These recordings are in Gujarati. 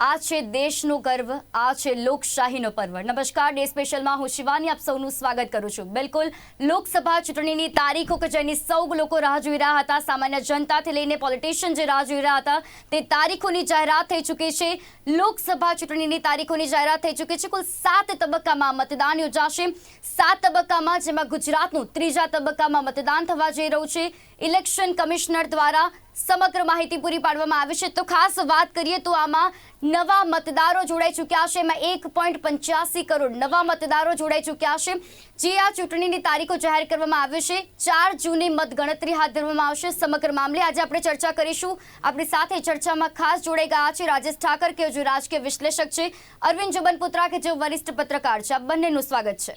આ છે દેશનો ગર્વ, આ છે લોકશાહીનો પર્વ. નમસ્કાર, ડે સ્પેશિયલમાં હું શિવાની આપ સૌનું સ્વાગત કરું છું. બિલકુલ, લોકસભા ચૂંટણીની તારીખો કે જેની સૌ લોકો રાહ જોઈ રહ્યા હતા, સામાન્ય જનતાથી લઈને પોલિટિશિયન જે રાહ જોઈ રહ્યા હતા, તે તારીખોની જાહેરાત થઈ ચૂકી છે. લોકસભા ચૂંટણીની તારીખોની જાહેરાત થઈ ચૂકી છે. કુલ સાત તબક્કામાં મતદાન યોજાશે. સાત તબક્કામાં જેમાં ગુજરાતનું ત્રીજા તબક્કામાં મતદાન થવા જઈ રહ્યું છે. ઇલેક્શન કમિશનર દ્વારા સમગ્ર માહિતી પૂરી પાડવામાં આવી છે. તો ખાસ વાત કરીએ તો આમાં નવા મતદારો જોડાઈ ચૂક્યા છે. એમાં એક પોઈન્ટ પંચ્યાસી કરોડ નવા મતદારો જોડાઈ ચૂક્યા છે. જે આ ચૂંટણીની તારીખો જાહેર કરવામાં આવી છે. ચાર જૂને મતગણતરી હાથ ધરવામાં આવશે. સમગ્ર મામલે આજે આપણે ચર્ચા કરીશું. આપણી સાથે ચર્ચામાં ખાસ જોડાઈ ગયા છે રાજેશ ઠાકર, કે જે રાજકીય વિશ્લેષક છે. અરવિંદ જબનપુત્રા, કે જે વરિષ્ઠ પત્રકાર છે. આ બંનેનું સ્વાગત છે.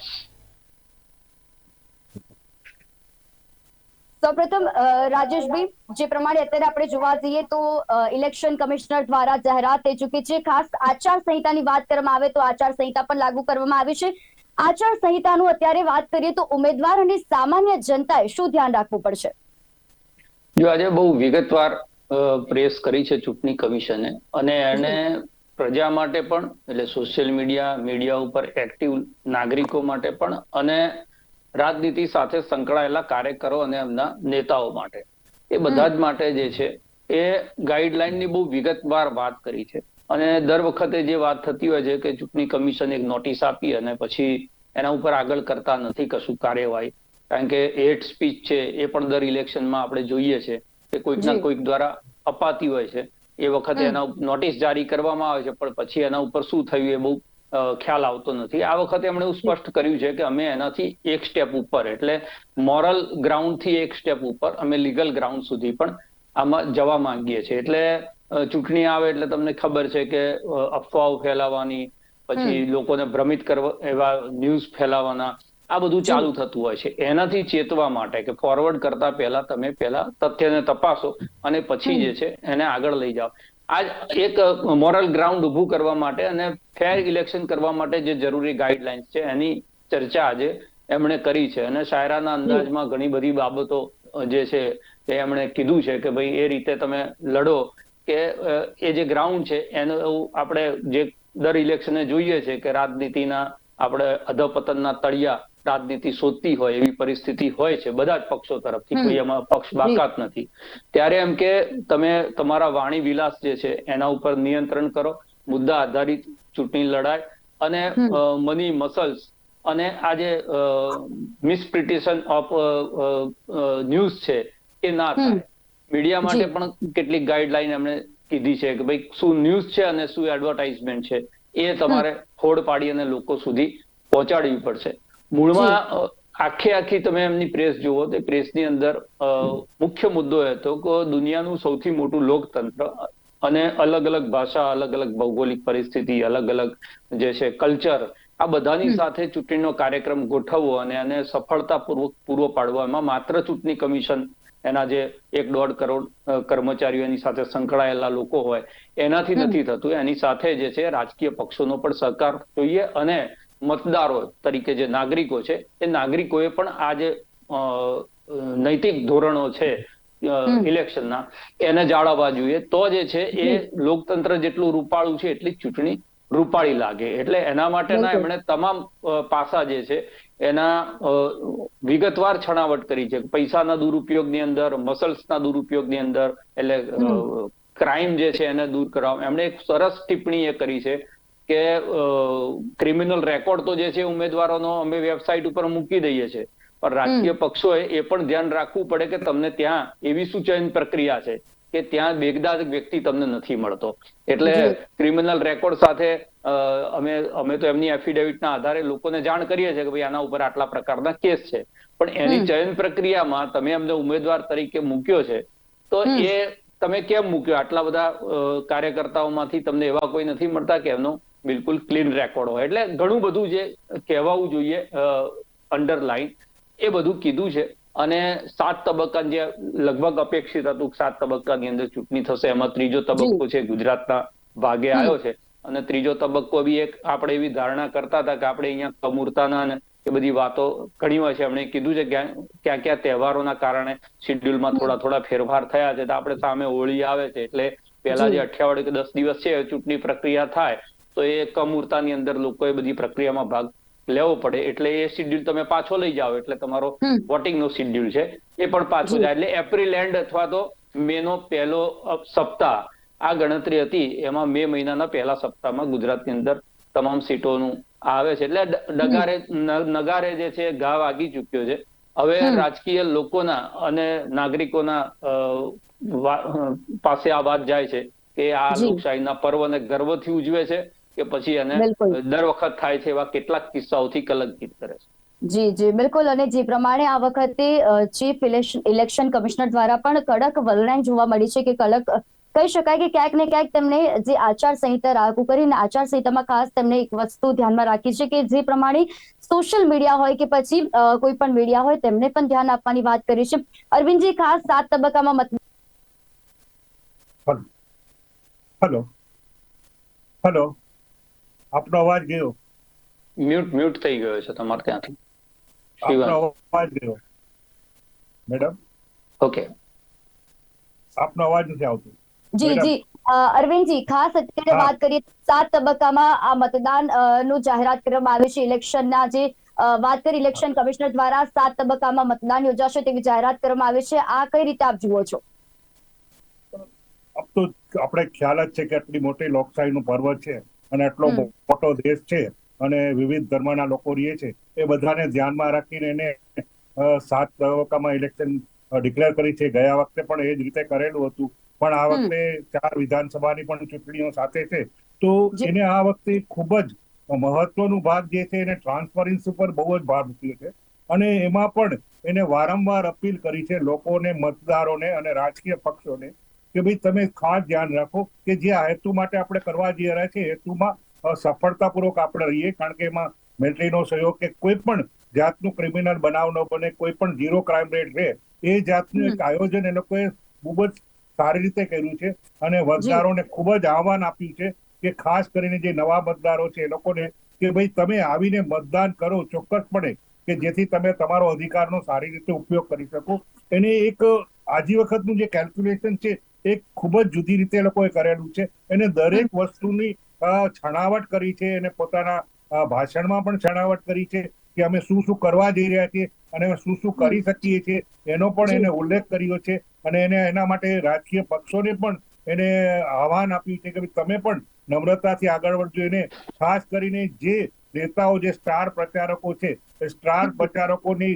સૌપ્રથમ રાજેશભાઈ, જે પ્રમાણે અત્યારે આપણે જોવા જઈએ તો ઇલેક્શન કમિશનર દ્વારા જાહેરાત થઈ ચૂકી છે. ખાસ આચાર સંહિતાની વાત કરવામાં આવે તો આચાર સંહિતા પણ લાગુ કરવામાં આવી છે. આચાર સંહિતાનું અત્યારે વાત કરીએ તો ઉમેદવાર અને સામાન્ય જનતાએ શું ધ્યાન રાખવું પડશે? જો આજે બહુ વિગતવાર પ્રેસ કરી છે ચૂંટણી કમિશને અને એને પ્રજા માટે પણ, એટલે સોશિયલ મીડિયા મીડિયા ઉપર એક્ટિવ નાગરિકો માટે પણ અને રાજનીતિ સાથે સંકળાયેલા કાર્યકરો અને એમના નેતાઓ માટે. એ બધા જ માટે જે છે એ ગાઈડલાઈનની બહુ વિગતવાર વાત કરી છે. અને દર વખતે જે વાત થતી હોય છે કે ચૂંટણી કમિશન એક નોટિસ આપી અને પછી એના ઉપર આગળ કરતા નથી કશું કાર્યવાહી. કારણ કે હેટ સ્પીચ છે એ પણ દર ઇલેક્શનમાં આપણે જોઈએ છે કે કોઈકના ના કોઈક દ્વારા અપાતી હોય છે. એ વખતે એના નોટિસ જારી કરવામાં આવે છે પણ પછી એના ઉપર શું થયું એ બહુ ખ્યાલ આવતો નથી. આ વખતે એમણે એવું સ્પષ્ટ કર્યું છે કે અમે એનાથી એક સ્ટેપ ઉપર એટલે મોરલ ગ્રાઉન્ડથી એક સ્ટેપ ઉપર અમે લીગલ ગ્રાઉન્ડ સુધી પણ આમાં જવા માંગીએ છીએ. એટલે ચૂંટણી આવે એટલે તમને ખબર છે કે અફવાઓ ફેલાવાની પછી લોકોને ભ્રમિત કરવા એવા ન્યૂઝ ફેલાવાના આ બધું ચાલુ થતું હોય છે. એનાથી ચેતવા માટે કે ફોરવર્ડ કરતા પહેલા તમે પહેલા તથ્યને તપાસો અને પછી જે છે એને આગળ લઈ જાઓ. આ એક મોરલ ગ્રાઉન્ડ ઊભું કરવા માટે અને ફેર ઇલેક્શન કરવા માટે જે જરૂરી ગાઈડલાઇન્સ છે, એની ચર્ચા આજે એમણે કરી છે. અને શાયરાના અંદાજમાં ઘણી બધી બાબતો જે છે એ એમણે કીધું છે કે ભાઈ એ રીતે તમે લડો કે એ જે ગ્રાઉન્ડ છે, એનું આપણે જે દર ઇલેક્શને જોઈએ છે કે રાજનીતિના આપણે અધપતનના તળિયા રાજનીતિ શોધતી હોય એવી પરિસ્થિતિ હોય છે બધા જ પક્ષો તરફથી કોઈ એમાં પક્ષ બાકાત નથી. ત્યારે એમ કે તમે તમારા વાણી વિલાસ જે છે એના ઉપર નિયંત્રણ કરો મુદ્દા આધારિત ચૂંટણી લડાય અને મની મસલ્સ અને આ જે મિસપ્રિટેશન ઓફ ન્યૂઝ છે એ ના થાય. મીડિયા માટે પણ કેટલીક ગાઈડલાઈન એમણે કીધી છે કે ભાઈ શું ન્યૂઝ છે અને શું એડવર્ટાઇઝમેન્ટ છે એ તમારે ફોડ પાડી અને લોકો સુધી પહોંચાડવી પડશે. મૂળમાં આખે આખી તમે એમની પ્રેસ જુઓ તો પ્રેસની અંદર મુખ્ય મુદ્દો એ હતો કે દુનિયાનું સૌથી મોટું લોકતંત્ર અને અલગ અલગ ભાષા અલગ અલગ ભૌગોલિક પરિસ્થિતિ અલગ અલગ જે છે કલ્ચર આ બધાની સાથે ચૂંટણીનો કાર્યક્રમ ગોઠવવો અને એને સફળતાપૂર્વક પૂરો પાડવામાં માત્ર ચૂંટણી કમિશન એના જે એક દોઢ કરોડ કર્મચારીઓ એની સાથે સંકળાયેલા લોકો હોય એનાથી નથી થતું. એની સાથે જે છે રાજકીય પક્ષોનો પણ સહકાર જોઈએ અને મતદારો તરીકે જે નાગરિકો છે એ નાગરિકોએ પણ આ જે નૈતિક ધોરણો છે ઇલેક્શનના એને જાળવવા જોઈએ. તો જે છે એ લોકતંત્ર જેટલું રૂપાળું છે એટલી ચૂંટણી રૂપાળી લાગે. એટલે એના માટેના. એમણે તમામ પાસા જે છે એના વિગતવાર છણાવટ કરી છે. પૈસાના દુરુપયોગની અંદર મસલ્સના દુરુપયોગની અંદર એટલે ક્રાઇમ જે છે એને દૂર કરવા એમણે એક સરસ ટિપ્પણી એ કરી છે. કે ક્રિમિનલ રેકોર્ડ તો જે છે ઉમેદવારોનો અમે વેબસાઇટ ઉપર મૂકી દઈએ છીએ. પણ રાજકીય પક્ષોએ એ પણ ધ્યાન રાખવું પડે કે તમને ત્યાં એવી શું ચયન પ્રક્રિયા છે કે ત્યાં બેગદાદ વ્યક્તિ તમને નથી મળતો. એટલે ક્રિમિનલ રેકોર્ડ સાથે અમે અમે તો એમની એફિડેવિટના આધારે લોકોને જાણ કરીએ છીએ કે ભાઈ આના ઉપર આટલા પ્રકારના કેસ છે. પણ એની ચયન પ્રક્રિયામાં તમે એમને ઉમેદવાર તરીકે મૂક્યો છે તો એ તમે કેમ મૂક્યો? આટલા બધા કાર્યકર્તાઓમાંથી તમને એવા કોઈ નથી મળતા કે એમનો બિલકુલ ક્લીન રેકોર્ડ હોય. એટલે ઘણું બધું જે કહેવાવું જોઈએ અંડરલાઈન એ બધું કીધું છે. અને સાત તબક્કા જે લગભગ અપેક્ષિત હતું કે સાત તબક્કાની અંદર ચૂંટણી થશે એમાં ત્રીજો તબક્કો છે ગુજરાતના ભાગે આવ્યો છે. અને ત્રીજો તબક્કો બી એક આપણે એવી ધારણા કરતા હતા કે આપણે અહીંયા કમૂરતાના અને એ બધી વાતો ઘણી હોય છે. એમણે કીધું છે ક્યાં ક્યાં ક્યાં તહેવારોના કારણે શિડ્યુલમાં થોડા થોડા ફેરફાર થયા છે. તો આપણે સામે હોળી આવે છે. એટલે પહેલા જે અઠવાડિયું કે દસ દિવસ છે ચૂંટણી પ્રક્રિયા થાય. તો એ કમૂરતાની અંદર લોકોએ બધી પ્રક્રિયામાં ભાગ લેવો પડે એટલે એ શિડ્યુલ તમે પાછો લઈ જાઓ એટલે તમારો. વોટિંગ નો શિડ્યુલ છે. એ પણ પાછો. જાય. એટલે એપ્રિલ એન્ડ અથવા તો મે નો પહેલો સપ્તાહ આ ગણતરી હતી. એમાં મે મહિનાના પહેલા સપ્તાહમાં ગુજરાતની અંદર તમામ સીટોનું આવે છે. એટલે ડગારે નગારે જે છે ઘા વાગી ચુક્યો છે. હવે રાજકીય લોકોના અને નાગરિકોના પાસે આ વાત જાય છે કે આ. લોકશાહીના પર્વને ગર્વથી ઉજવે છે. કે પછી એને દર વખત થાય છે એવા કેટલાક કિસ્સાઓથી કલંકિત કરે છે. જી જી બિલકુલ. અને જે પ્રમાણે આ વખતે ચીફ ઇલેક્શન કમિશનર દ્વારા પણ કડક વલણ જોવા મળી છે કે કડક કહી શકાય કે ક્યાંક ને ક્યાંક તેમણે જે આચાર સંહિતા લાગુ કરીને આચાર સંહિતામાં ખાસ તેમણે એક વસ્તુ ધ્યાનમાં રાખી છે કે જે પ્રમાણે સોશિયલ મીડિયા હોય કે પછી કોઈ પણ મીડિયા હોય તેમને પણ ધ્યાન આપવાની વાત કરી છે. અરવિંદજી ખાસ સાત તબક્કામાં મત હેલો. હલો. આપનો અવાજ ગયો. મ્યુટ મ્યુટ થઈ ગયો છે તમારે ત્યાંથી. આપનો અવાજ ગયો. મેડમ? ઓકે આપનો અવાજ નથી આવતો. જી જી. અરવિંદજી ખાસ અત્યારે વાત કરીએ સાત તબક્કામાં આ મતદાનનું જાહેરાત કરવામાં આવ્યું છે. ઇલેક્શનના જે વાત કરી ઇલેક્શન કમિશનર દ્વારા સાત તબક્કામાં મતદાન યોજાશે તેવી જાહેરાત કરવામાં આવી છે. આ કઈ રીતે આપ જુઓ છો? આપ તો આપણે ખ્યાલ જ છે કે આટલી મોટી લોકશાહીનું પર્વ છે. અને આટલો મોટો દેશ છે અને વિવિધ ધર્મના લોકો રહીએ છે એ બધાને ધ્યાનમાં રાખીને એને સાત તબક્કામાં ઇલેક્શન ડિક્લેર કરી છે. ગયા વખતે પણ એ જ રીતે કરેલું હતું. પણ આ વખતે ચાર વિધાનસભાની પણ ચૂંટણીઓ સાથે છે. તો એને આ વખતે ખૂબ જ મહત્વનું ભાગ જે છે એને ટ્રાન્સપરન્સી ઉપર બહુ જ ભાર મૂક્યો છે. અને એમાં પણ એને વારંવાર અપીલ કરી છે લોકોને મતદારોને અને રાજકીય પક્ષોને કે ભાઈ તમે ખાસ ધ્યાન રાખો કે જે આ હેતુ માટે આપણે કરવા જઈ રહ્યા છે હેતુમાં સફળતાપૂર્વક આપણે રહીએ કારણ કે એમાં મિલિટરીનો સહયોગ કે કોઈ પણ જાતનું ક્રિમિનલ બનાવ ન બને કોઈ પણ ઝીરો ક્રાઇમ રેટ રહે એ જાતનું એક આયોજન એ લોકોએ ખૂબ જ સારી રીતે કર્યું છે અને મતદારોને ખૂબ જ આહવાન આપ્યું છે કે ખાસ કરીને જે નવા મતદારો છે એ લોકોને કે ભાઈ તમે આવીને મતદાન કરો ચોક્કસપણે કે જેથી તમે તમારો અધિકારનો સારી રીતે ઉપયોગ કરી શકો. એને એક આજી વખતનું જે કેલ્ક્યુલેશન છે એ ખૂબ જ જુદી રીતે એ લોકોએ કરેલું છે. એને દરેક વસ્તુની છણાવટ કરી છે. એને પોતાના ભાષણમાં પણ છણાવટ કરી છે કે અમે શું શું કરવા જઈ રહ્યા છીએ અને શું શું કરી શકીએ છીએ. એનો પણ. એને ઉલ્લેખ કર્યો છે અને એને એના માટે રાજકીય પક્ષોને પણ એને આહવાન આપ્યું છે કે તમે પણ નમ્રતાથી આગળ વધજો. એને ખાસ કરીને જે નેતાઓ જે સ્ટાર પ્રચારકો છે એ સ્ટાર પ્રચારકોની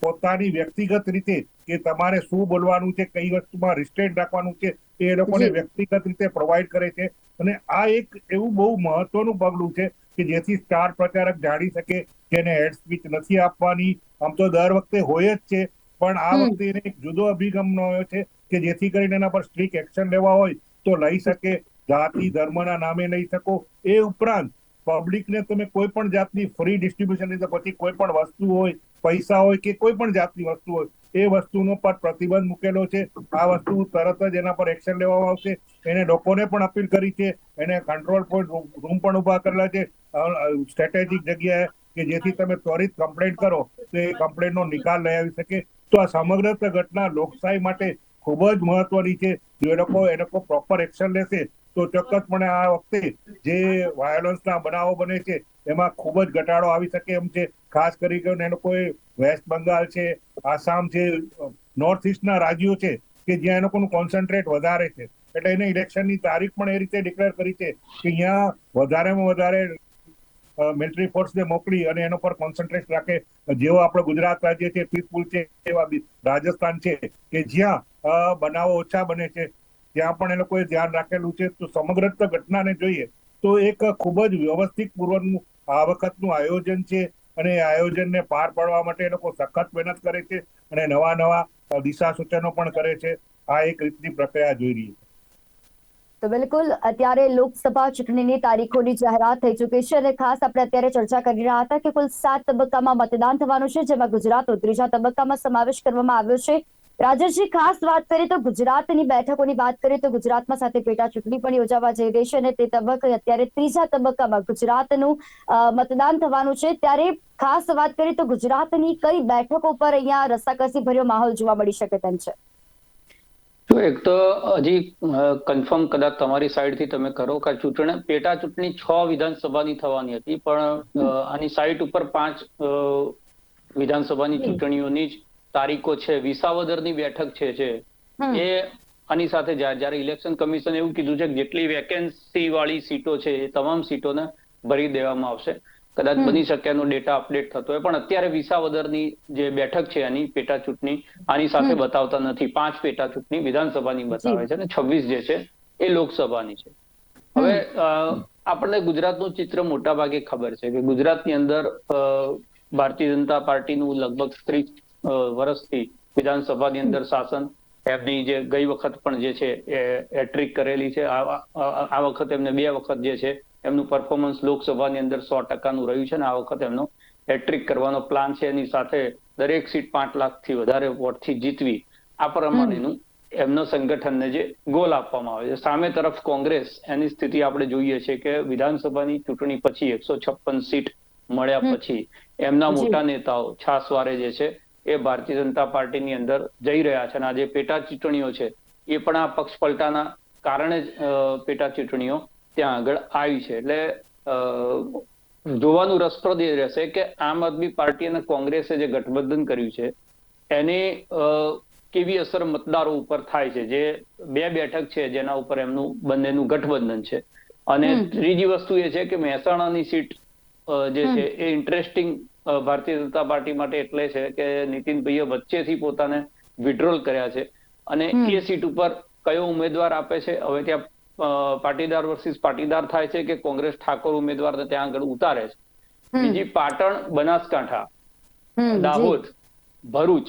પોતાની વ્યક્તિગત રીતે કે તમારે શું બોલવાનું છે કઈ વસ્તુમાં રિસ્ટ્રેન્ટ રાખવાનું છે એ લોકોને વ્યક્તિગત રીતે પ્રોવાઈડ કરે છે. અને આ એક એવું બહુ મહત્વનું પગલું છે કે જેથી સ્ટાર પ્રચારક જાણી શકે એને હેડ સ્પીચ નથી આપવાની. આમ તો દર વખતે હોય જ છે. પણ આ વખતે એને એક જુદો અભિગમ આવ્યો છે કે જેથી કરીને એના પર સ્ટ્રિક એક્શન લેવા હોય તો લઈ શકે જાતિ ધર્મના નામે લઈ શકો. એ ઉપરાંત પબ્લિકને તમે કોઈ પણ જાતની ફ્રી ડિસ્ટ્રીબ્યુશન લીધે પછી કોઈ પણ વસ્તુ હોય પૈસા હોય કે કોઈ પણ જાતની વસ્તુ હોય એ વસ્તુનો પર પ્રતિબંધ મૂકેલો છે. આ વસ્તુ તરત જ એના પર એક્શન લેવામાં આવશે. એને લોકોને પણ અપીલ કરી છે. એને કંટ્રોલ પોઈન્ટ રૂમ પણ ઊભા કરેલા છે. સ્ટ્રેટેજિક જગ્યાએ કે જેથી તમે ત્વરિત કમ્પ્લેન્ટ કરો, તો એ કમ્પ્લેન્ટનો નિકાલ લઈ આવી શકે. તો આ સમગ્ર ઘટના લોકશાહી માટે ખૂબ જ મહત્વની છે. જો એ લોકો એ લોકો પ્રોપર એક્શન લેશે, તો ચોક્કસપણે આ વખતે જે વાયોલન્સના બનાવો બને છે, એમાં ખૂબ જ ઘટાડો આવી શકે એમ છે. ખાસ કરીને એ લોકોએ વેસ્ટ બંગાળ છે, આસામ છે, નોર્થ ઇસ્ટના રાજ્યો છે કે જ્યાં એ લોકોનું કોન્સન્ટ્રેટ વધારે છે. એટલે એને ઇલેક્શનની તારીખ પણ એ રીતે ડિક્લેર કરી છે કે અહીંયા વધારેમાં વધારે મિલિટરી ફોર્સને મોકલી અને એનો પર કોન્સન્ટ્રેટ રાખે. જેવો આપણો ગુજરાત રાજ્ય છે પીસફુલ છે, એવા રાજસ્થાન છે કે જ્યાં બનાવો ઓછા બને છે, ત્યાં પણ એ લોકોએ ધ્યાન રાખેલું છે. તો સમગ્ર ઘટનાને જોઈએ તો એક ખૂબ જ વ્યવસ્થિત પૂર્વનું આ વખતનું આયોજન છે. અને એ આયોજનને પાર પાડવા માટે એ લોકો સખત મહેનત કરે છે અને નવા નવા દિશા સૂચનો પણ કરે છે. આ એક રીતની પ્રક્રિયા જોઈ રહી છે. તો બિલકુલ, અત્યારે લોકસભા ચૂંટણીની તારીખોની જાહેરાત થઈ ચૂકી છે અને ખાસ આપણે અત્યારે ચર્ચા કરી રહ્યા હતા કે કુલ સાત તબક્કામાં મતદાન થવાનું છે, જેમાં ગુજરાતનો ત્રીજા તબક્કામાં સમાવેશ કરવામાં આવ્યો છે. રાજેશજી ખાસ વાત કરીએ તો ગુજરાતની બેઠકોની વાત કરીએ તો ગુજરાતમાં સાથે પેટા ચૂંટણી પણ યોજાવા જઈ રહી છે અને તે તબક્કે અત્યારે ત્રીજા તબક્કામાં ગુજરાતનું મતદાન થવાનું છે. ત્યારે ખાસ વાત કરીએ તો ગુજરાતની કઈ બેઠકો પર અહીંયા રસાકસી ભર્યો માહોલ જોવા મળી શકે તેમ છે? જો એક તો હજી કન્ફર્મ કદાચ તમારી સાઈડથી તમે કરો કે ચૂંટણી, પેટા ચૂંટણી છ વિધાનસભાની થવાની હતી. પણ આની સાઈટ ઉપર પાંચ વિધાનસભાની ચૂંટણીઓની જ તારીખો છે વિસાવદરની બેઠક છે એ આની સાથે જાય જ્યારે ઇલેક્શન કમિશન એવું કીધું છે કે જેટલી વેકેન્સી વાળી સીટો છે એ તમામ સીટોને ભરી દેવામાં આવશે. કદાચ બની શકે એનો ડેટા અપડેટ થતો હોય પણ અત્યારે વિસાવદરની જે બેઠક છે એની પેટા ચૂંટણી આની સાથે બતાવતા નથી. પાંચ પેટા ચૂંટણી વિધાનસભાની બતાવે છે અને છવ્વીસ જે છે એ લોકસભાની છે. હવે આપણને ગુજરાતનું ચિત્ર મોટા ભાગે ખબર છે કે ગુજરાતની અંદર ભારતીય જનતા પાર્ટીનું લગભગ ત્રીસ વર્ષથી વિધાનસભાની અંદર શાસન એમની જે ગઈ વખત પણ જે છે એ હેટ્રિક કરેલી છે. આ વખત એમને બે વખત જે છે એમનું પરફોર્મન્સ લોકસભાની અંદર સો ટકાનું રહ્યું છે અને આ વખત એમનો હેટ્રિક કરવાનો પ્લાન છે. એની સાથે દરેક સીટ પાંચ લાખથી વધારે વોટથી જીતવી. આ પ્રમાણેનું એમનો સંગઠનને જે ગોલ આપવામાં આવે છે. સામે તરફ કોંગ્રેસ એની સ્થિતિ આપણે જોઈએ છે કે વિધાનસભાની ચૂંટણી પછી એકસો છપ્પન સીટ મળ્યા પછી એમના મોટા નેતાઓ છાસવારે જે છે એ ભારતીય જનતા પાર્ટીની અંદર જઈ રહ્યા છે અને આજે પેટા ચૂંટણીઓ છે એ પણ આ પક્ષ પલટાના કારણે જ પેટા ચૂંટણીઓ ત્યાં આગળ આવી છે. એટલે જોવાનું રસપ્રદ એ રહેશે કે આમ આદમી પાર્ટી અને કોંગ્રેસે જે ગઠબંધન કર્યું છે એની કેવી અસર મતદારો ઉપર થાય છે? જે બે બેઠક છે જેના ઉપર એમનું બંનેનું ગઠબંધન છે. અને ત્રીજી વસ્તુ એ છે કે મહેસાણાની સીટ જે છે એ ઇન્ટરેસ્ટિંગ ભારતીય જનતા પાર્ટી માટે એટલે છે કે નીતિનભાઈએ વચ્ચેથી પોતાને વિડ્રોલ કર્યા છે. અને એ સીટ ઉપર કયો ઉમેદવાર આપે છે? હવે ત્યાં પાટીદાર વર્સિસ પાટીદાર થાય છે કે કોંગ્રેસ ઠાકોર ઉમેદવારને ત્યાં આગળ ઉતારે છે. બીજી પાટણ બનાસકાંઠા દાહોદ ભરૂચ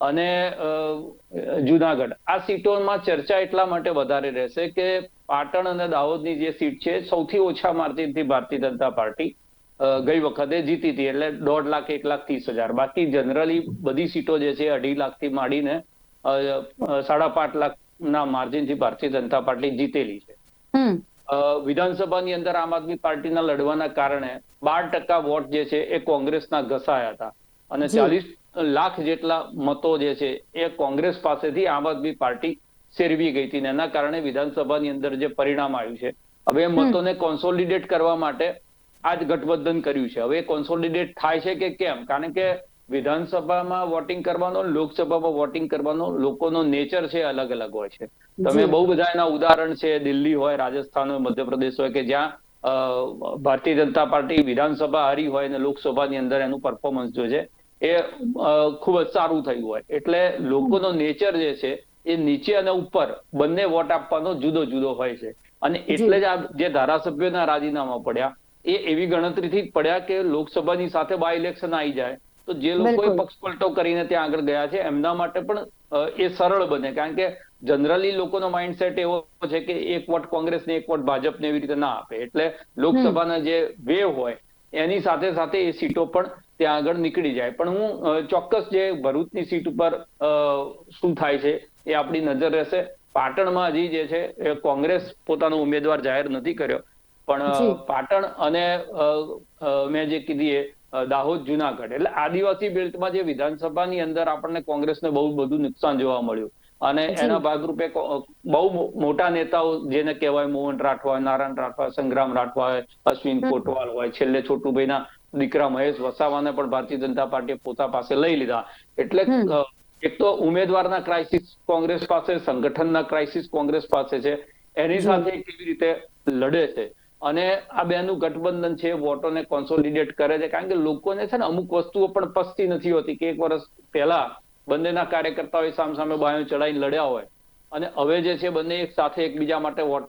અને જુનાગઢ. આ સીટોમાં ચર્ચા એટલા માટે વધારે રહેશે કે પાટણ અને દાહોદની જે સીટ છે સૌથી ઓછા માર્જિનથી ભારતીય જનતા પાર્ટી ગઈ વખતે જીતી હતી એટલે દોઢ લાખ એક લાખ ત્રીસ હજાર. બાકી જનરલી બધી સીટો જે છે અઢી લાખથી માંડીને સાડા પાંચ લાખ ના માર્જિનથી ભારતીય જનતા પાર્ટી જીતેલી છે. વિધાનસભાની અંદર આમ આદમી પાર્ટીના લડવાના કારણે બાર ટકા વોટ જે છે એ કોંગ્રેસના ઘસાયા હતા. અને ચાલીસ લાખ જેટલા મતો જે છે એ કોંગ્રેસ પાસેથી આમ આદમી પાર્ટી સેરવી ગઈ હતી. એના કારણે વિધાનસભાની અંદર જે પરિણામ આવ્યું છે હવે એ મતોને કોન્સોલિડેટ કરવા માટે આ જ ગઠબંધન કર્યું છે. હવે કોન્સોલિડેટ થાય છે કે કેમ? કારણ કે વિધાનસભામાં વોટિંગ કરવાનો લોકસભામાં વોટિંગ કરવાનો લોકોનો નેચર છે અલગ અલગ હોય છે. તમે બહુ બધા એના ઉદાહરણ છે. દિલ્હી હોય રાજસ્થાન હોય મધ્યપ્રદેશ હોય કે જ્યાં ભારતીય જનતા પાર્ટી વિધાનસભા હારી હોય અને લોકસભાની અંદર એનું પરફોર્મન્સ જો છે એ ખૂબ જ સારું થયું હોય. એટલે લોકોનો નેચર જે છે એ નીચે અને ઉપર બંને વોટ આપવાનો જુદો જુદો હોય છે. અને એટલે જ આ જે ધારાસભ્યોના રાજીનામા પડ્યા એ એવી ગણતરીથી પડ્યા કે લોકસભાની સાથે બાય ઇલેક્શન આવી જાય. તો જે લોકોએ પક્ષ પલટો કરીને ત્યાં આગળ ગયા છે એમના માટે પણ એ સરળ બને. કારણ કે જનરલી લોકોનો માઇન્ડસેટ એવો છે કે એક વોટ કોંગ્રેસને એક વોટ ભાજપને એવી રીતે ના આપે. એટલે લોકસભાના જે વે હોય એની સાથે સાથે એ સીટો પણ ત્યાં આગળ નીકળી જાય. પણ હું ચોક્કસ જે ભરૂચની સીટ ઉપર શું થાય છે એ આપણી નજર રહેશે. પાટણમાં હજી જે છે કોંગ્રેસ પોતાનો ઉમેદવાર જાહેર નથી કર્યો. પણ પાટણ અને મેં જે કીધી એ દાહોદ જુનાગઢ એટલે આદિવાસી બેલ્ટમાં જે વિધાનસભાની અંદર આપણને કોંગ્રેસને બહુ બધું નુકસાન જોવા મળ્યું. અને એના ભાગરૂપે બહુ મોટા નેતાઓ જેને કહેવાય મોહન રાઠવા નારાયણ રાઠવા સંગ્રામ રાઠવા અશ્વિન કોટવાલ હોય છેલ્લે છોટુભાઈના દીકરા મહેશ વસાવાને પણ ભારતીય જનતા પાર્ટીએ પોતા પાસે લઈ લીધા. એટલે એક તો ઉમેદવારના ક્રાઇસિસ કોંગ્રેસ પાસે સંગઠનના ક્રાઇસિસ કોંગ્રેસ પાસે છે. એની સાથે કેવી રીતે લડે છે? અને આ બેનું ગઠબંધન છે વોટોને કોન્સોલિડેટ કરે છે. કારણ કે લોકોને છે ને અમુક વસ્તુઓ પણ પસતી નથી હોતી કે એક વર્ષ પહેલા બંનેના કાર્યકર્તાઓએ સામસામે બાયો ચડાઈને લડ્યા હોય. અને હવે જે છે બંને એક સાથે એકબીજા માટે વોટ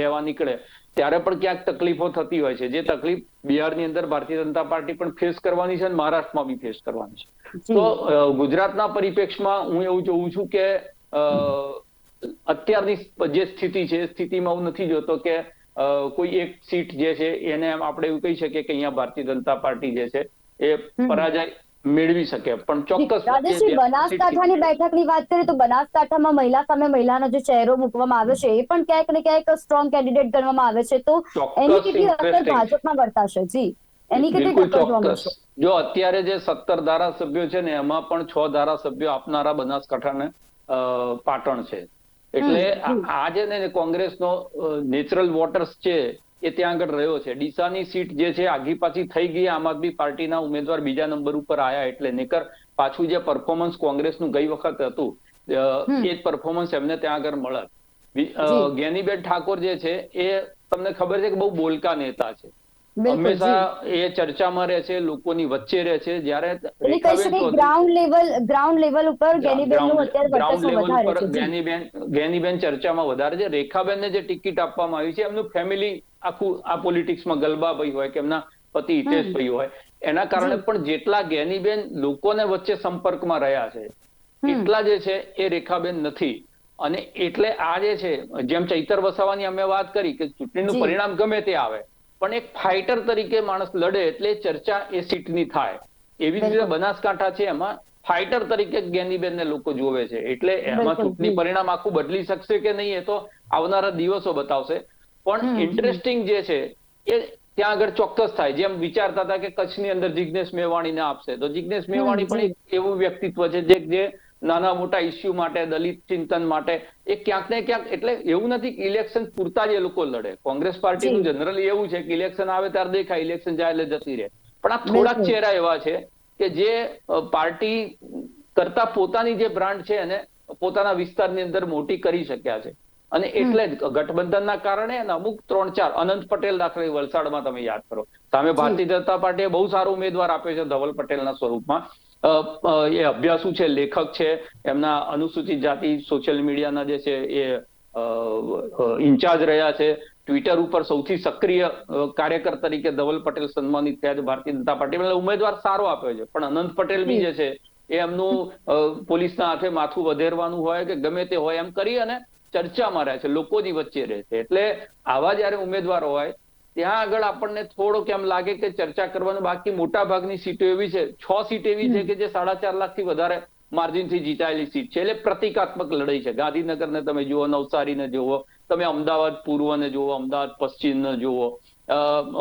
લેવા નીકળે. ત્યારે પણ ક્યાંક તકલીફો થતી હોય છે. જે તકલીફ બિહારની અંદર ભારતીય જનતા પાર્ટી પણ ફેસ કરવાની છે અને મહારાષ્ટ્રમાં બી ફેસ કરવાની છે. તો ગુજરાતના પરિપ્રેક્ષમાં હું એવું જોઉં છું કે અત્યારની જે સ્થિતિ છે એ સ્થિતિમાં હું નથી જોતો કે કોઈ એક સીટ જે છે એને આપણે એવું કહી શકીએ કે અહીંયા ભારતીય જનતા પાર્ટી જે છે એ પરાજય મેળવી શકે. પણ ચોક્કસ બનાસકાંઠાની બેઠકની વાત કરીએ તો બનાસકાંઠામાં મહિલા સામે મહિલાનો જે ચહેરો મૂકવામાં આવ્યો છે એ પણ ક્યાંક ને ક્યાંક સ્ટ્રોંગ કેન્ડિડેટ ગણવામાં આવે છે. તો એની કેટલી અસર. ભાજપમાં વર્તાશે? જી એની કેટલી ચોક્કસ. જો અત્યારે જે સત્તર ધારાસભ્યો છે ને એમાં પણ છ ધારાસભ્યો આપનારા બનાસકાંઠાને પાટણ છે. એટલે આ જે ને કોંગ્રેસનો નેચરલ વોટર્સ છે એ ત્યાં આગળ રહ્યો છે. ડીસાની સીટ જે છે આગી પાછી થઈ ગઈ આમ આદમી પાર્ટીના ઉમેદવાર બીજા નંબર ઉપર આયા એટલે નેકર પાછું જે પરફોર્મન્સ કોંગ્રેસનું ગઈ વખત હતું એ જ પરફોર્મન્સ એમને ત્યાં આગળ મળત જ્ઞાનીબેન ઠાકોર જે છે એ તમને ખબર છે કે બહુ બોલકા નેતા છે. હંમેશા એ ચર્ચામાં રહે છે લોકોની વચ્ચે રહે છે જ્યારે ગ્રાઉન્ડ લેવલ ગ્રાઉન્ડ લેવલ ઉપર ગ્રાઉન્ડ લેવલ વધારે છે રેખાબેન જ્ઞાનીબેન જ્ઞાનીબેન ચર્ચામાં વધારે છે. રેખાબેનને જે ટિકિટ આપવામાં આવી છે એમનું ફેમિલી આખું આ પોલિટિક્સમાં ગલબાભાઈ હોય કે એમના પતિ હિતેશભાઈ હોય એના કારણે પણ જેટલા જ્ઞાનીબેન લોકોને વચ્ચે સંપર્કમાં રહ્યા છે એટલા જે છે એ રેખાબેન નથી. અને એટલે આ જે છે જેમ ચૈતર વસાવાની અમે વાત કરી કે ચૂંટણીનું. પરિણામ ગમે તે આવે પણ એક ફાઇટર તરીકે માણસ લડે એટલે ચર્ચા એ સીટની થાય. એવી રીતે બનાસકાંઠા છે એમાં ફાઇટર તરીકે જ્ઞાનીબેનને લોકો જોવે છે. એટલે એમાં ચૂંટણી પરિણામ આખું બદલી શકશે કે નહીં એ તો આવનારા દિવસો બતાવશે. પણ ઇન્ટરેસ્ટિંગ જે છે એ ત્યાં આગળ ચોક્કસ થાય. જેમ વિચારતા હતા કે કચ્છની અંદર જિજ્ઞેશ મેવાણીને આપશે. તો જિજ્ઞેશ મેવાણી પણ એક એવું વ્યક્તિત્વ છે જે જે નાના મોટા ઇસ્યુ માટે દલિત ચિંતન માટે એ ક્યાંક ને ક્યાંક એટલે એવું નથી કે ઇલેક્શન પૂરતા જ એ લોકો લડે. કોંગ્રેસ પાર્ટીનું જનરલી એવું છે કે ઇલેક્શન આવે ત્યારે દેખાય ઇલેક્શન જાય એટલે જતી રહે. પણ આ થોડાક ચહેરા એવા છે કે જે પાર્ટી કરતા પોતાની જે બ્રાન્ડ છે એને પોતાના વિસ્તારની અંદર મોટી કરી શક્યા છે. અને એટલે જ ગઠબંધનના કારણે અને અમુક ત્રણ ચાર અનંત પટેલ દાખલા વલસાડમાં તમે યાદ કરો. સામે ભારતીય જનતા પાર્ટીએ બહુ સારો ઉમેદવાર આપ્યો છે ધવલ પટેલના સ્વરૂપમાં. એ અભ્યાસુ છે, લેખક છે, એમના અનુસૂચિત જાતિ સોશિયલ મીડિયાના જે છે એ ઇન્ચાર્જ રહ્યા છે. ટ્વિટર ઉપર સૌથી સક્રિય કાર્યકર તરીકે ધવલ પટેલ સન્માનિત થયા છે, ભારતીય જનતા પાર્ટી. એટલે ઉમેદવાર સારો આપ્યો છે, પણ અનંત પટેલ બી જે છે, એ એમનું પોલીસના હાથે માથું વધેરવાનું હોય કે ગમે તે હોય એમ કરી અને ચર્ચામાં રહે છે લોકોની વચ્ચે રહે છે. એટલે આવા જયારે ઉમેદવારો હોય ત્યાં આગળ આપણને થોડોક એમ લાગે કે ચર્ચા કરવાનું બાકી મોટા ભાગની સીટો એવી છે. છ સીટ એવી છે કે જે સાડા ચાર લાખથી વધારે માર્જિનથી જીતાયેલી સીટ છે. એટલે પ્રતિકાત્મક લડાઈ છે. ગાંધીનગરને તમે જુઓ નવસારીને જુઓ તમે અમદાવાદ પૂર્વને જુઓ અમદાવાદ પશ્ચિમને જુઓ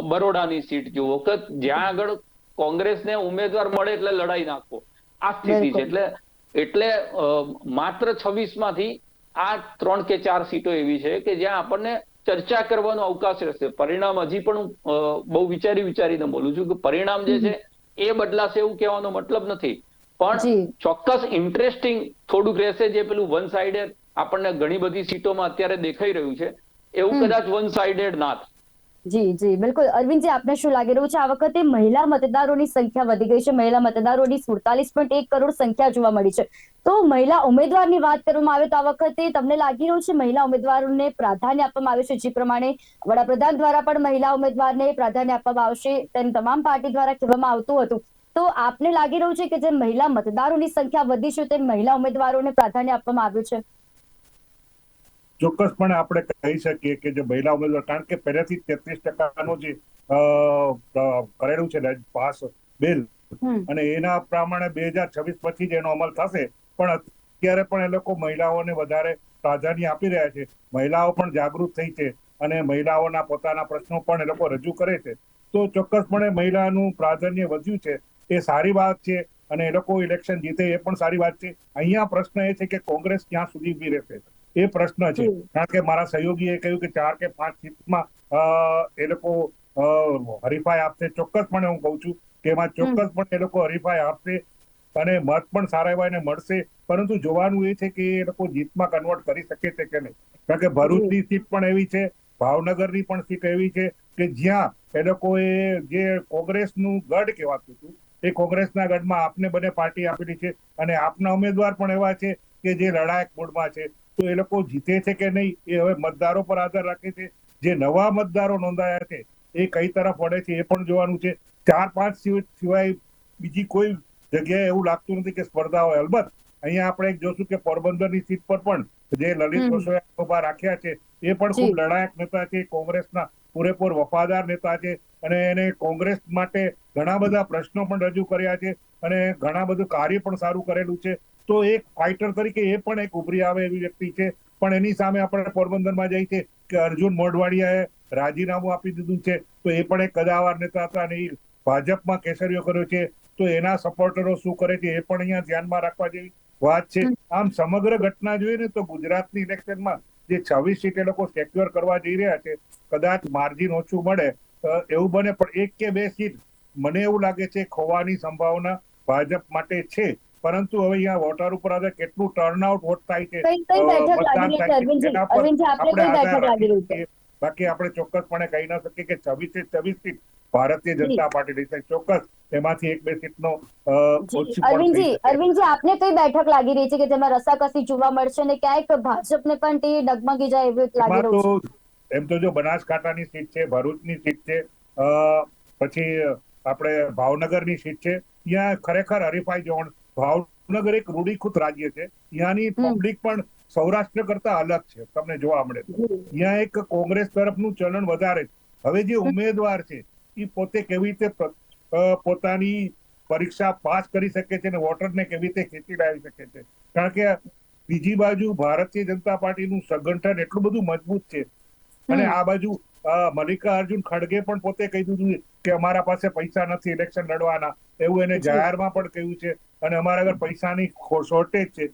બરોડાની સીટ જુઓ કે જ્યાં આગળ કોંગ્રેસને ઉમેદવાર મળે એટલે લડાઈ નાખો. આ સ્થિતિ છે. એટલે એટલે માત્ર છવ્વીસમાંથી આ ત્રણ કે ચાર સીટો એવી છે કે જ્યાં આપણને ચર્ચા કરવાનો અવકાશ રહેશે. પરિણામ હજી પણ હું બહુ વિચારી વિચારીને બોલું છું કે પરિણામ જે છે એ બદલાશે એવું કહેવાનો મતલબ નથી. પણ ચોક્કસ ઇન્ટરેસ્ટિંગ થોડુંક રહેશે જે પેલું વન સાઇડેડ આપણને ઘણી બધી સીટોમાં અત્યારે દેખાઈ રહ્યું છે. એવું કદાચ વન સાઇડેડ ના જી જી, બિલકુલ. અરવિંદજી, આપને શું લાગી રહ્યું છે? આ વખતે મહિલા મતદારોની સંખ્યા વધી ગઈ છે. મહિલા મતદારોની સુડતાલીસ પોઈન્ટ એક કરોડ સંખ્યા જોવા મળી છે. તો મહિલા ઉમેદવારની વાત કરવામાં આવે તો આ વખતે તમને લાગી રહ્યું છે મહિલા ઉમેદવારોને પ્રાધાન્ય આપવામાં આવે છે? જે પ્રમાણે વડાપ્રધાન દ્વારા પણ મહિલા ઉમેદવારને પ્રાધાન્ય આપવામાં આવશે તેમ તમામ પાર્ટી દ્વારા કહેવામાં આવતું હતું. તો આપને લાગી રહ્યું છે કે જે મહિલા મતદારોની સંખ્યા વધી છે તે મહિલા ઉમેદવારોને પ્રાધાન્ય આપવામાં આવ્યું છે? ચોક્કસપણે આપણે કહી શકીએ કે જે મહિલા ઉમેદવાર કારણ કે પહેલેથી તેત્રીસ ટકાનું જે કરેલું છે પાસ બિલ અને એના પ્રમાણે બે હજાર છવ્વીસ પછી જ એનો અમલ થશે. પણ અત્યારે પણ એ લોકો મહિલાઓને વધારે પ્રાધાન્ય આપી રહ્યા છે. મહિલાઓ પણ જાગૃત થઈ છે અને મહિલાઓના પોતાના પ્રશ્નો પણ એ લોકો રજૂ કરે છે. તો ચોક્કસપણે મહિલાનું પ્રાધાન્ય વધ્યું છે. એ સારી વાત છે અને એ લોકો ઇલેક્શન જીતે એ પણ સારી વાત છે. અહીંયા પ્રશ્ન એ છે કે કોંગ્રેસ ક્યાં સુધી ઊભી રહેશે? એ પ્રશ્ન છે. કારણ કે મારા સહયોગીએ કહ્યું કે ચાર કે પાંચ સીટમાં એ લોકો હરીફાઈ આપશે. ચોક્કસપણે હું કહું છું કે એમાં ચોક્કસપણે એ લોકો હરીફાઈ આપશે અને મત પણ સારા એવા એને મળશે. પરંતુ જોવાનું એ છે કે એ લોકો જીતમાં કન્વર્ટ કરી શકે છે કે નહીં. કારણ કે ભરૂચની સીટ પણ એવી છે ભાવનગરની પણ સીટ એવી છે કે જ્યાં એ લોકોએ જે કોંગ્રેસનું ગઢ કહેવાતું હતું એ કોંગ્રેસના ગઢમાં આપને બને પાર્ટી આપેલી છે અને આપના ઉમેદવાર પણ એવા છે કે જે લડાયક મૂડમાં છે. તો એ લોકો જીતે છે કે નહીં એ હવે મતદારો પર આધાર રાખે છે. જે નવા મતદારો નોંધાયા છે એ કઈ તરફ વળે છે એ પણ જોવાનું છે. ચાર પાંચ સિવાય બીજી કોઈ જગ્યાએ એવું લાગતું નથી કે સ્પર્ધા હોય. અલબત્ત અહીંયા આપણે જોશું કે પોરબંદરની સીટ પર પણ જે લલિત. ઊભા રાખ્યા છે એ પણ ખૂબ લડાયક નેતા છે કોંગ્રેસના પૂરેપૂર વફાદાર નેતા છે અને એને કોંગ્રેસ માટે ઘણા બધા પ્રશ્નો પણ રજૂ કર્યા છે અને ઘણા બધું કાર્ય પણ સારું કરેલું છે. તો એક ફાઇટર તરીકે એ પણ એક ઉભરી આવે એવી વ્યક્તિ છે. પણ એની સામે આપણે પોરબંદરમાં જઈએ છે કે અર્જુન મોઢવાડિયાએ રાજીનામું આપી દીધું છે. તો એ પણ એક કદાવાર નેતા હતા અને એ ભાજપમાં કેસરીઓ કર્યો છે. તો એના સપોર્ટરો શું કરે છે એ પણ અહીંયા ધ્યાનમાં રાખવા જેવી વાત છે. આમ સમગ્ર ઘટના જોઈએ ને તો ગુજરાતની ઇલેક્શનમાં જે છવ્વીસ સીટ એ લોકો સેક્યોર કરવા જઈ રહ્યા છે કદાચ માર્જિન ઓછું મળે એવું બને. પણ એક કે બે સીટ મને એવું લાગે છે ખોવાની સંભાવના ભાજપ માટે છે. પરંતુ હવે અહીંયા વોટર ઉપર આજે કેટલું ટર્નઆઉટ વોટ થાય છે મતદાન થાય. બાકી આપણે ચોક્કસપણે કહી ન શકીએ કે છવ્વીસ છવ્વીસ સીટ ભારતીય જનતા પાર્ટી છે. ચોક્કસ એમાંથી એક બે સીટનો અરવિંદજી અરવિંદજી આપને કઈ બેઠક લાગી રહી છે કે જેમાં રસાકસી જોવા મળશે ને ક્યાંક ભાજપને પણ તે ડગમગી જાય એવું લાગી રહ્યું છે? એમ તો જો બનાસકાંઠાની સીટ છે ભરૂચની સીટ છે પછી આપણે ભાવનગરની સીટ છે. ત્યાં ખરેખર હરીફાઈ જોવાનું ભાવનગર એક રૂઢીખૂત રાજ્ય છે. ત્યાંની પબ્લિક પણ સૌરાષ્ટ્ર કરતા અલગ છે તમને જોવા મળે ત્યાં એક કોંગ્રેસ તરફનું ચલણ વધારે છે. હવે જે ઉમેદવાર છે એ પોતે કેવી રીતે પોતાની પરીક્ષા પાસ કરી શકે છે અને વોટરને કેવી રીતે ખેંચી લાવી શકે છે? કારણ કે બીજી બાજુ ભારતીય જનતા પાર્ટીનું સંગઠન એટલું બધું મજબૂત છે. અને આ બાજુ મલ્લિકાર્જુન ખડગે પણ પોતે કહી દીધું કે અમારા પાસે પૈસા નથી ઇલેક્શન લડવાના. એવું એને જાહેરમાં પણ કહ્યું છે. અને અમારા આગળ પૈસાની શોર્ટેજ છે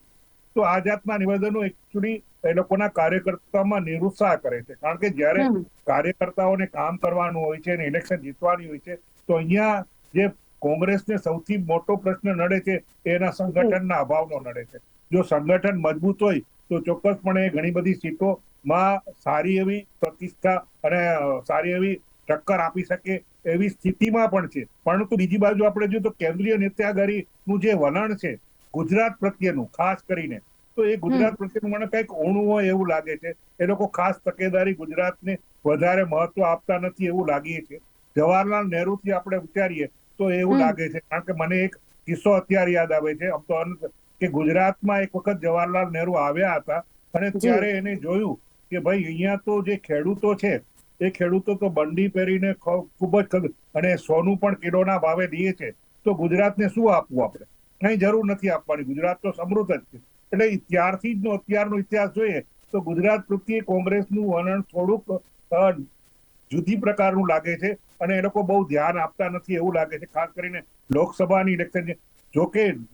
તો આ જાતના નિવેદનો એકચ્યુઅલી એ લોકોના કાર્યકર્તામાં નિરુત્સાહ કરે છે. કારણ કે જ્યારે કાર્યકર્તાઓને કામ કરવાનું હોય છે અને ઇલેક્શન જીતવાની હોય છે તો અહીંયા જે કોંગ્રેસને સૌથી મોટો પ્રશ્ન નડે છે એના સંગઠનના અભાવનો નડે છે. જો સંગઠન મજબૂત હોય તો ચોક્કસપણે ઘણી બધી સીટોમાં સારી એવી પ્રતિષ્ઠા અને સારી એવી ટક્કર આપી શકે એવી સ્થિતિમાં પણ છે. પરંતુ બીજી બાજુ આપણે જોઈએ તો કેન્દ્રીય નેતાગીરીનું જે વલણ છે ગુજરાત પ્રત્યેનું ખાસ કરીને. તો એ ગુજરાત પ્રત્યેનું મને કંઈક ઓણું હોય એવું લાગે છે. એ લોકો ખાસ તકેદારી ગુજરાતને વધારે મહત્વ આપતા નથી એવું લાગીએ છે. જવાહરલાલ નહેરુથી આપણે વિચારીએ તો એવું લાગે છે. કારણ કે મને એક કિસ્સો અત્યારે યાદ આવે છે. આમ તો કે ગુજરાતમાં એક વખત જવાહરલાલ નહેરુ આવ્યા હતા અને. ત્યારે એને જોયું કે ભાઈ અહીંયા તો જે ખેડૂતો છે એ ખેડૂતો તો બંડી પહેરીને ખૂબ જ અને સોનું પણ કિલોના ભાવે દઈએ છે, તો ગુજરાતને શું આપવું આપણે? કઈ જરૂર નથી આપવાની. ગુજરાત તો સમૃદ્ધ જ છે. એટલે ત્યારથી જ અત્યારનો ઇતિહાસ જોઈએ, તો ગુજરાત પ્રત્યે કોંગ્રેસનું વલણ થોડુંક જુદી પ્રકારનું લાગે છે, અને એ લોકો બહુ ધ્યાન આપતા નથી એવું લાગે છે. ખાસ કરીને લોકસભાની ઇલેક્શન જો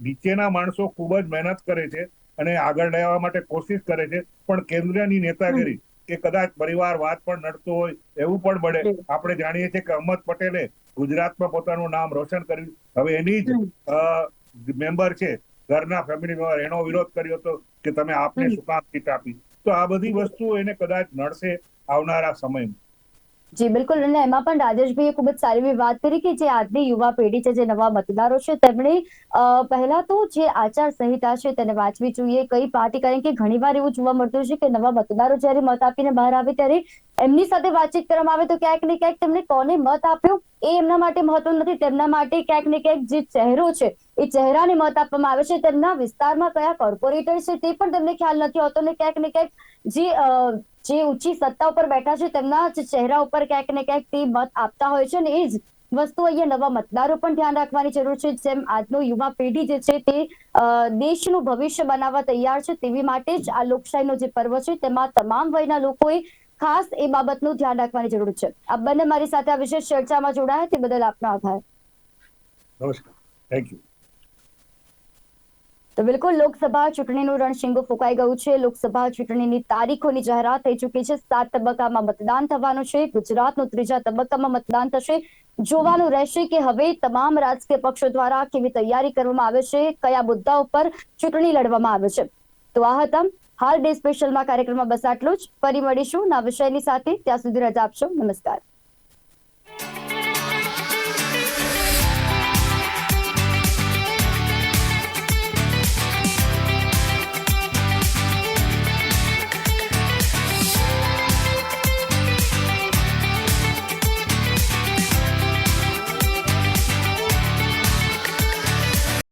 નીચેના માણસો ખૂબ જ મહેનત કરે છે, અને આગળ લેવા માટે કોશિશ કરે છે, પણ કેન્દ્રની નેતાગીરી કે કદાચ પરિવારવાદ પણ નડતો હોય એવું પણ બને. આપણે જાણીએ છીએ કે અહમદ પટેલે ગુજરાતમાં પોતાનું નામ રોશન કર્યું. હવે એની જ મેમ્બર છે ઘરના ફેમિલી મેમ્બર એનો વિરોધ કર્યો હતો કે તમે આપને શું કામ સીટ આપી? તો આ બધી વસ્તુઓ એને કદાચ નડશે આવનારા સમયમાં. જી, બિલકુલ. અને એમાં પણ રાજેશભાઈએ ખૂબ જ સારી એવી વાત કરી કે જે આજની યુવા પેઢી છે, જે નવા મતદારો છે, તેમણે પહેલા તો જે આચાર સંહિતા છે તેને વાંચવી જોઈએ. કઈ પાર્ટી કારણ કે ઘણીવાર એવું જોવા મળતું છે કે નવા મતદારો જ્યારે મત આપીને બહાર આવે ત્યારે એમની સાથે વાતચીત કરવામાં આવે તો ક્યાંક ને ક્યાંક તેમને કોને મત આપ્યો એ એમના માટે મહત્વ નથી. તેમના માટે ક્યાંક ને ક્યાંક જે ચહેરો છે એ ચહેરાને મત આપવામાં આવે છે. તેમના વિસ્તારમાં કયા કોર્પોરેટર છે તે પણ તેમને ખ્યાલ નથી હોતો ને ક્યાંક ને ક્યાંક જે જે ઊંચી સત્તા ઉપર બેઠા છે, તેમના જ ચહેરા ઉપર ક્યાંક ને ક્યાંક તે મત આપતા હોય છે ને એ જ વસ્તુ અહીંયા નવા મતદારો પણ ધ્યાન રાખવાની જરૂર છે, જેમ આજનો યુવા પેઢી જે છે તે દેશનું ભવિષ્ય બનાવવા તૈયાર છે તેવી માટે જ આ લોકશાહીનો જે પર્વ છે તેમાં તમામ વયના લોકોએ ખાસ એ બાબતનું ધ્યાન રાખવાની જરૂર છે. આપ બંને મારી સાથે આ વિશેષ ચર્ચામાં જોડાયા તે બદલ આપનો આભાર. નમસ્કાર. થેન્ક યુ તો બિલકુલ લોકસભા ચૂંટણીનું રણશીંગો ફૂંકાઈ ગયું છે. લોકસભા ચૂંટણીની તારીખોની જાહેરાત થઈ ચૂકી છે. સાત તબક્કામાં મતદાન થવાનું છે. ગુજરાતનું ત્રીજા તબક્કામાં મતદાન થશે. જોવાનું રહેશે કે હવે તમામ રાજકીય પક્ષો દ્વારા કેવી તૈયારી કરવામાં આવે છે, કયા મુદ્દા ઉપર ચૂંટણી લડવામાં આવે છે. તો આ હતા હાલ ડે સ્પેશિયલમાં કાર્યક્રમમાં બસ આટલું જ. ફરી મળીશું ના વિષયની સાથે. ત્યાં સુધી રજા આપશો. નમસ્કાર.